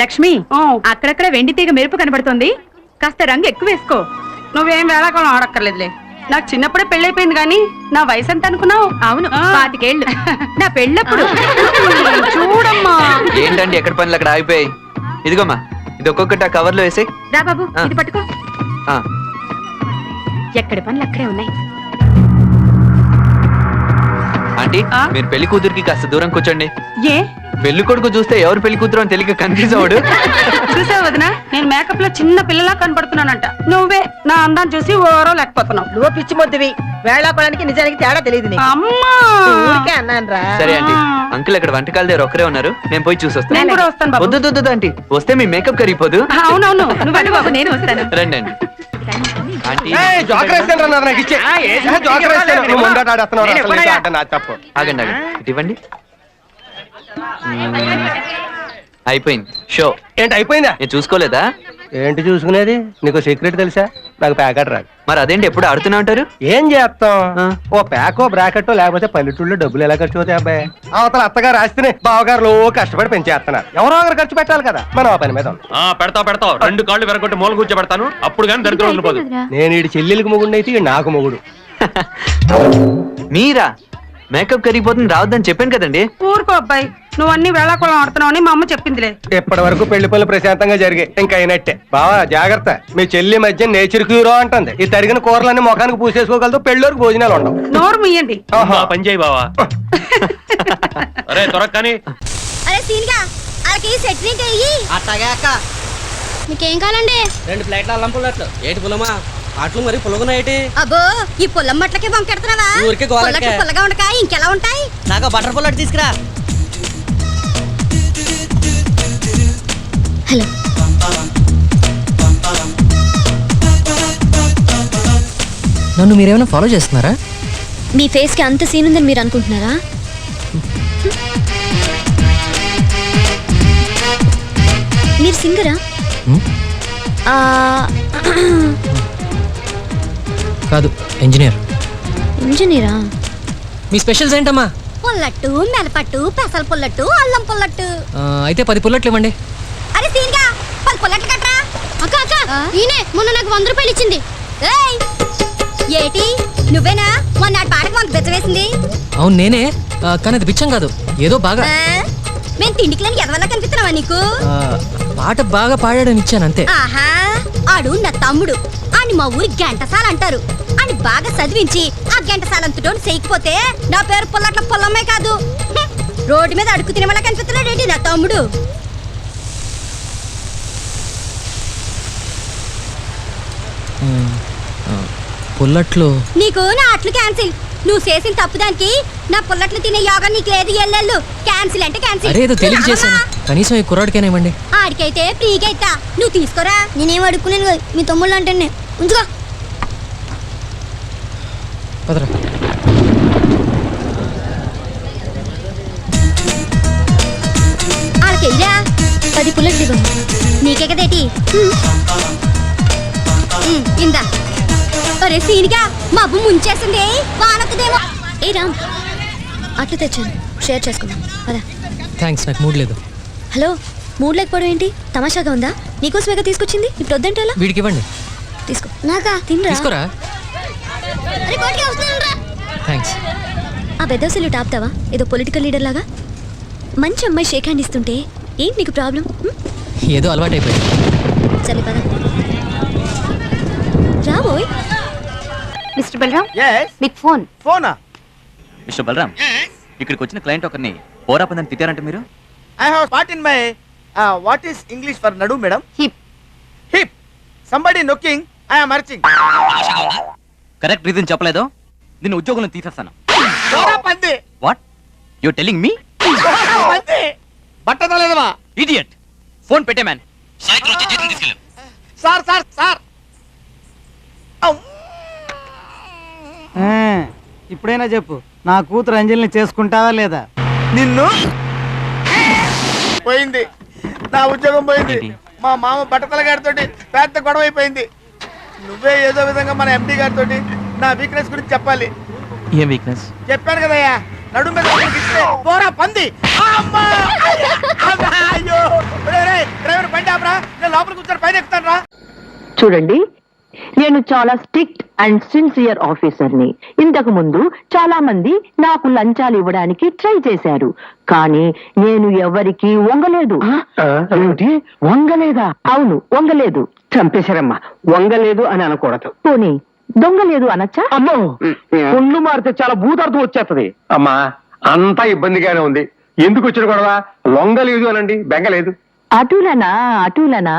లక్ష్మి ఆ, అక్కడక్కడ వెండి తీగ మెరుపు కనబడుతుంది. కాస్త రంగు ఎక్కువ వేసుకో. నువ్వేం వేళాకాలం ఆడక్కర్లేదులే. నాకు చిన్నప్పుడే పెళ్ళైపోయింది కానీ నా వయసు ఎంత అనుకున్నావు? అవును. పాతికేళ్ళు. నా పెళ్ళప్పుడు. చూడమ్మా. ఏంటండి ఎక్కడ పనులు అక్కడ ఆగిపోయాయి? ఇదిగోమ్మా ఇది ఒక్కొక్కటి ఆ కవర్లో వేసి రా బాబు. ఇది పట్టుకో. ఎక్కడి పనులు అక్కడే ఉన్నాయి. ఆంటీ ఆ? మీరు పెళ్ళి కూతురికి కాస్త దూరం కూర్చోండి. ఏ? పెళ్ళి కొడుకు చూస్తే ఎవరు పెళ్ళి కూతురు అని తెలియక కన్ఫ్యూజ్ అవడు చూసావు వదినా? నేను మేకప్లో చిన్న పిల్లలా కనపడుతున్నానంట. నువ్వే నా అందాన్ని చూసి ఓరో లేకపోతున్నావు. నువ్వు పిచ్చి మొద్దువి. వేళాకోడానికి నిజానికి తేడా తెలియదు నీకు. అమ్మా! ఊరికే అన్నాను రా సరే ఆంటీ అంకుల్ ఇక్కడ వంటకాల దగ్గర ఒక్కరే ఉన్నారు. నేను పోయి చూసి వస్తాను నేను కూడా వస్తాను బాబు. వద్దు వద్దు, వద్దు ఆంటీ. వస్తే మీ మేకప్ కరిగిపోదు. అవునవును. నువ్వు వెళ్ళు బాబు నేను వస్తాను. రండి అండి ఆంటీ జోకర్ వేస్తాను రా నాకు ఇచ్చే? జోకర్ వేస్తాను నువ్వు ముందట ఆడేస్తున్నావు రా, అసలు నీతో ఆడటం నా తప్పు. ఆగండి ఆగండి. ఇటు ఇవ్వండి. అయిపోయింది. షో. ఏంటి అయిపోయిందా? నేను చూసుకోలేదా? ఏంటి చూసుకునేది? నీకు సీక్రెట్ తెలుసా? నాకు ప్యాకెట్ రాదు. మరి అదేంటి ఎప్పుడు ఆడుతూనే ఉంటారు ఏం చేస్తాం? ఆ. ఓ ప్యాకో బ్రాకెట్ లేకపోతే పల్లెటూళ్ళలో డబ్బులు ఎలా ఖర్చు అవుతాయి అబ్బాయి? అవతల అత్తగారు ఆస్తిని బావగారు ఓ కష్టపడి పెంచేస్తున్నారు. ఎవరో ఒకరు ఖర్చు పెట్టాలి కదా. మనం ఆ పని మీద ఉన్నాం. ఆ పెడతా పెడతావు. రెండు కాళ్ళు వెరగొట్టి మూల కూర్చోబెడతాను అప్పుడు కానీ దరిద్రం ఉండిపోదు. నేను ఈడి చెల్లెలికి మొగుడు అయితే ఈడు నాకు మొగుడు. మీరా? మేకప్ కరిగిపోతుంది రావద్దని చెప్పాను కదండి. ఊరుకో అబ్బాయి. నువ్వు అన్ని వేళాకోళం ఆడుతున్నావు అని మా అమ్మ చెప్పిందిలే. ఇప్పటి వరకు పెళ్ళి పనులు ప్రశాంతంగా జరిగాయి. ఇంకా అయినట్టే. బావా జాగ్రత్త. మీ చెల్లి మధ్య నేచర్ క్యూరో అంటుంది. ఈ తరిగిన కూరలన్నీ ముఖానికి పూసేసుకోగలదు పెళ్ళోరికి భోజనాలు ఉండవు. నోరు మీయండి. పని చేయి బావా. అరే త్వరగా కానీ. అరే సీన్గా. వాళ్ళకి చట్నీ చెయ్యి అట్టగా అక్క. మీకేం కావాలండి? రెండు ప్లేట్ల అల్లం పుల్లట్లు ఏటి పుల్లమా అట్లు మరి పుల్లగున్నాయేటి అబ్బో ఈ పుల్లమ్మట్లకి వంకెడుతున్నావా ఊరికే గోలకే. పుల్లగా ఉండక ఇంకెలా ఉంటాయి? నాకు బటర్ పుల్లట్ తీసుకురా. హలో. నన్ను మీరేమైనా ఫాలో చేస్తున్నారా? మీ ఫేస్కి అంత సీన్ ఉందని మీరు అనుకుంటున్నారా? మీరు సింగరా? హ్మ్? ఆ, కాదు ఇంజనీర్ ఇంజనీరా? మీ స్పెషల్స్ ఏంటమ్మా? పుల్లట్టు మెలపట్టు పెసల పుల్లట్టు అల్లం పుల్లట్టు. ఆ, అయితే పది పుల్లట్లు ఇవ్వండి అరే సీన్గా పది పుల్లట్లు కట్రా అక్క అక్క ఈయనే మొన్న నాకు వంద రూపాయలు ఇచ్చింది. ఏటి నువ్వేనా? మొన్న పాటకు మాకు బెచ్చ వేసింది. అవును నేనే. కానీ అది బిచ్చం కాదు. ఏదో బాగా? మేము తిండికి లేని ఎదవల్లా కనిపిస్తున్నావా నీకు? పాట బాగా పాడాడని ఇచ్చాను అంతే. ఆహా ఆడు నా తమ్ముడు. అని మా ఊరి గంటసాల అంటారు. అని బాగా చదివించి ఆ గంటసాలంతటో చేయకపోతే నా పేరు పుల్లట్ల పొల్లమ్మే కాదు. రోడ్డు మీద అడుగు తినమలా కనిపిస్తున్నాడు ఏంటి నా తమ్ముడు ఉమ్, ఆ, పుల్లట్లు. నీకు నా అట్లు క్యాన్సిల్ నువ్వు చేసిన తప్పుదానికి నా పుల్లట్లు తినే యోగా నీకు లేదు ఎల్లెళ్ళు క్యాన్సిల్ అంటే క్యాన్సిల్ అరే ఏదో తెలియ చేశాను కనీసం ఈ కుర్రాడికైనా ఇవ్వండి. ఆడికైతే ఫ్రీగా ఇస్తా. నువ్వు తీసుకోరా? నేనేం అడుక్కునేది మీ తమ్ముళ్ళు అంటే ఉంచుకో. పదరా. ఆడకెయ్యరా పది పుల్లట్లు ఇవ్వండి నీకే కదేటి ఒరే సీనిగా మా అబ్బు ముంచేసింది. వానొక్కదేమో. ఏ రామ్ అట్లు తెచ్చాను. షేర్ చేసుకుందాం. పదా. థ్యాంక్స్ నాకు మూడ్ లేదు. హలో మూడ్ లేకపోవడం ఏంటి? తమాషాగా ఉందా? నీకోసమేగా తీసుకొచ్చింది? ఇప్పుడు వద్దంటే ఎలా? వీడికి ఇవ్వండి. తీసుకో. నాకా? తినరా? తీసుకోరా. థ్యాంక్స్ ఆ బెదవసలు టాపుతావా? ఏదో పొలిటికల్ లీడర్ లాగా? మంచి అమ్మాయి షేక్ హ్యాండ్ ఇస్తుంటే ఏంటి నీకు ప్రాబ్లం ఏదో అలవాటైపోయింది. మిస్టర్ బలరాం? మీకు ఫోన్. ఫోనా? మిస్టర్ బలరామ్ ఇక్కడికి వచ్చిన క్లయింట్ ఒకరిని పోరాపందని తిట్టారంటే మీరు? I have spot in my what is English for నడు madam hip hip somebody knocking I am arching correct reason చెప్పలేదు? దీన్ని ఉద్యోగంలో తీసేస్తాను. వాట్ యు టెలింగ్ మీ పంది బట్ట తలేదవా ఇడియట్ ఫోన్ పెట్టే మ్యాన్ సార్ సార్ సార్. ఇప్పుడైనా చెప్పు నా కూతురు అంజలిని చేసుకుంటావా లేదా? నిన్ను? పోయింది. నా ఉద్యోగం పోయింది? మా మామ బట్టతల గారితో పెద్ద గొడవ అయిపోయింది. నువ్వే ఏదో విధంగా మన ఎండి గారితో నా వీక్నెస్ గురించి చెప్పాలి. ఏం వీక్నెస్ చెప్పాను కదయ్యా. నడు మీద పోరా పంది. అమ్మా! అమ్మా! అయ్యో! ఒరేయ్, ఒరేయ్, డ్రైవర్ పైన ఎక్కుతాను రా చూడండి నేను చాలా స్ట్రిక్ట్ అండ్ సిన్సియర్ ఆఫీసర్ని. ఇంతకు ముందు చాలా మంది నాకు లంచాలు ఇవ్వడానికి ట్రై చేశారు. కానీ నేను ఎవరికి వంగలేదు. ఏమిటి? వంగలేదా? అవును వంగలేదు. చంపేశారమ్మా. వంగలేదు అని అనకూడదు. పోనీ దొంగలేదు అనొచ్చా? అమ్మో! ఒళ్ళు మారితే చాలా భూతార్థం వచ్చేస్తది. అమ్మా అంతా ఇబ్బందిగానే ఉంది. ఎందుకు వచ్చిన గొడవ? లొంగలేదు అనండి బెంగలేదు. అటులనా అటులనా?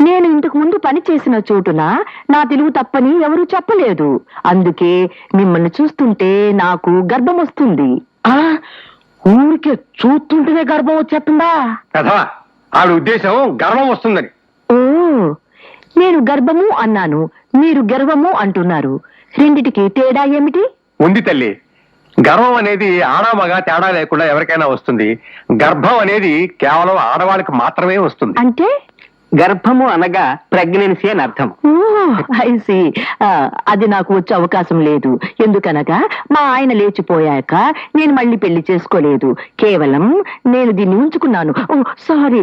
నేను ఇంతకు ముందు పని చేసిన చోటున నా తెలుగు తప్పని ఎవరూ చెప్పలేదు. అందుకే మిమ్మల్ని చూస్తుంటే నాకు గర్భం వస్తుంది. ఊరికే చూస్తుంటేనే గర్భం వచ్చేస్తుందా? కథవా ఆవిడ ఉద్దేశం గర్వం వస్తుందని. ఓ నేను గర్భము అన్నాను మీరు గర్వము అంటున్నారు. రెండిటికి తేడా ఏమిటి? ఉంది తల్లి గర్వం అనేది ఆడ మగ తేడా లేకుండా ఎవరికైనా వస్తుంది. గర్భం అనేది కేవలం ఆడవాళ్ళకి మాత్రమే వస్తుంది. అంటే? గర్భము అనగా ప్రెగ్నెన్సీ అని అర్థం. ఐసి అది నాకు వచ్చే అవకాశం లేదు. ఎందుకనగా మా ఆయన లేచిపోయాక నేను మళ్ళీ పెళ్ళి చేసుకోలేదు. కేవలం నేను దీన్ని ఉంచుకున్నాను. సారీ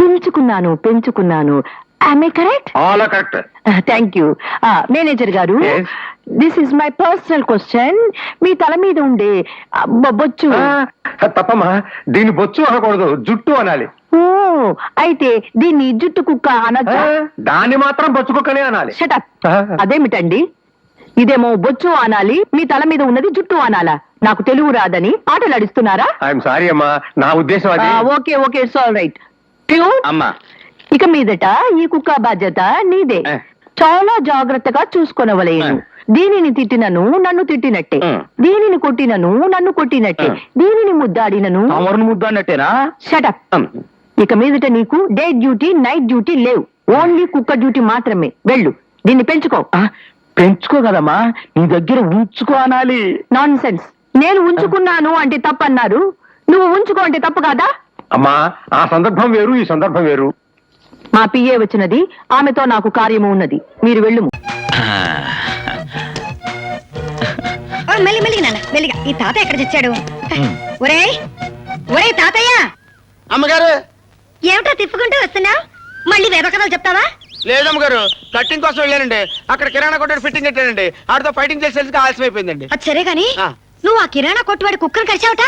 పెంచుకున్నాను పెంచుకున్నాను. Correct all correct thank you manager గారు Yes. This is my personal question మీ తల మీద ఉండే ఆ, బొ- బొచ్చు. తప్పమ్మా దీన్ని బొచ్చు అనకూడదు జుట్టు అనాలి. అయితే దీన్ని జుట్టు కుక్క అనొచ్చా? దాన్ని మాత్రం బొచ్చుకోకనే అనాలి. షటప్ ఆ. అదేమిటండి? ఇదేమో బొచ్చు అనాలి మీ తల మీద ఉన్నది జుట్టు అనాలా? నాకు తెలుగు రాదని ఆటలు అడిస్తున్నారా ఐఎమ్ సారీ అమ్మా నా ఉద్దేశం అది. Okay okay it's all right pure అమ్మా. ఇక మీదట ఈ కుక్క బాధ్యత నీదే. చాలా జాగ్రత్తగా చూసుకొనవలేను. దీనిని తిట్టినను నన్ను తిట్టినట్టే. దీనిని కొట్టినను నన్ను కొట్టినట్టే. దీనిని ముద్దాడినను. అమరుని ముద్దు అన్నట్టేనా షటప్ ఇక మీదట నీకు డే డ్యూటీ నైట్ డ్యూటీ లేవు. ఓన్లీ కుక్క డ్యూటీ మాత్రమే. వెళ్ళు. దీన్ని పెంచుకో. పెంచుకోగలమ్మా నీ దగ్గర ఉంచుకో అనాలి. నాన్ సెన్స్ నేను ఉంచుకున్నాను అంటే తప్పన్నారు. నువ్వు ఉంచుకో అంటే తప్పు కాదా? అమ్మా ఆ సందర్భం వేరు ఈ సందర్భం వేరు. మా పిఏ వచ్చినది. ఆమెతో నాకు కార్యము ఉన్నది. మీరు వెళ్ళుము. మెల్లి మెల్లిగా నాన్న. మెల్లిగా. ఈ తాత ఎక్కడ చచ్చాడు ఒరే ఒరే తాతయ్య. అమ్మగారు ఏమిటో తిప్పుకుంటూ వస్తున్నావు మళ్ళీ వేద కథలు చెప్తావా? లేదమ్మగారు కట్టింగ్ కోసం వెళ్ళానండి. అక్కడ కిరాణా కొట్టాడు ఫిట్టింగ్ కట్టానండి ఆడితో ఫైటింగ్ చేసేందుకు ఆలస్యం అయిపోయిందండి. అది సరే గాని ఆ. నువ్వు ఆ కిరాణా కొట్టువాడి కుక్కను కలిసావుట?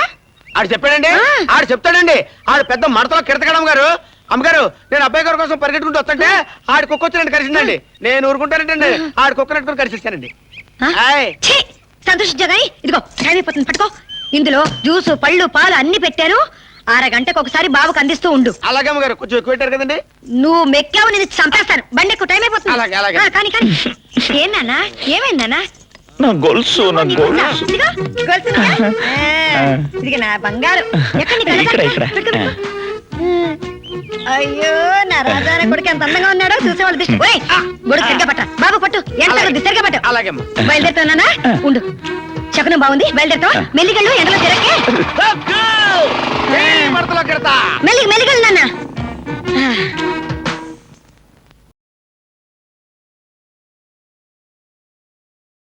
ఆడు చెప్పాడండి? ఆ. ఆడు చెప్తాడండి. ఆడు పెద్ద మడతలో కిడతగడం గారు అమ్మగారు నేను అబ్బాయి గారి కోసం పరిగెట్టుకుంటూ వస్తుంటే ఆడు కుక్క వచ్చినట్టు కలిసిందండి. నేను ఊరుకుంటానంటండి. ఆడు కుక్క నట్టుకుని కలిసిస్తానండి ఆ? ఆయ్. ఛీ! సంతోషించా గాని ఇదిగో టైం అయిపోతుంది పట్టుకో. ఇందులో జ్యూసు పళ్ళు పాలు అన్ని పెట్టాను అరగంటకు ఒకసారి బాబుకు అందిస్తూ ఉండు. అలాగే అమ్మగారు కొంచెం ఎక్కువ పెట్టారు కదండి? నువ్వు మెక్కావు నేను చంపేస్తాను. బండి ఎక్కువ టైం అయిపోతుంది. అలాగే, అలాగే. ఆ, కానీ కానీ. ఏం నాన్న? ఏమైంది నాన్న? నా గొలుసు నా ఇదిగో? ఆ, ఇదిగో నా బంగారు. ఎక్కడ నీ కళ్ళ ఇక్కడ, ఇక్కడ. పెట్టుకో, పెట్టుకో. ఉమ్. అయ్యో నా రాజారా కొడుకు ఎంత అందంగా ఉన్నాడో చూసేవాళ్ళు దిష్టి. సరిగ్గా పట్ట. బాబు పట్టు. ఎంత అలాగే. పట్టు. అలాగే అమ్మా. బయలుదేరుతానా ఉండు. శకునం బాగుంది బయలుదేరుతావా? మెల్లిగళ్ళు ఎండలో కిడతా మెల్లిగి మెల్లిగళ్ళు నాన్న.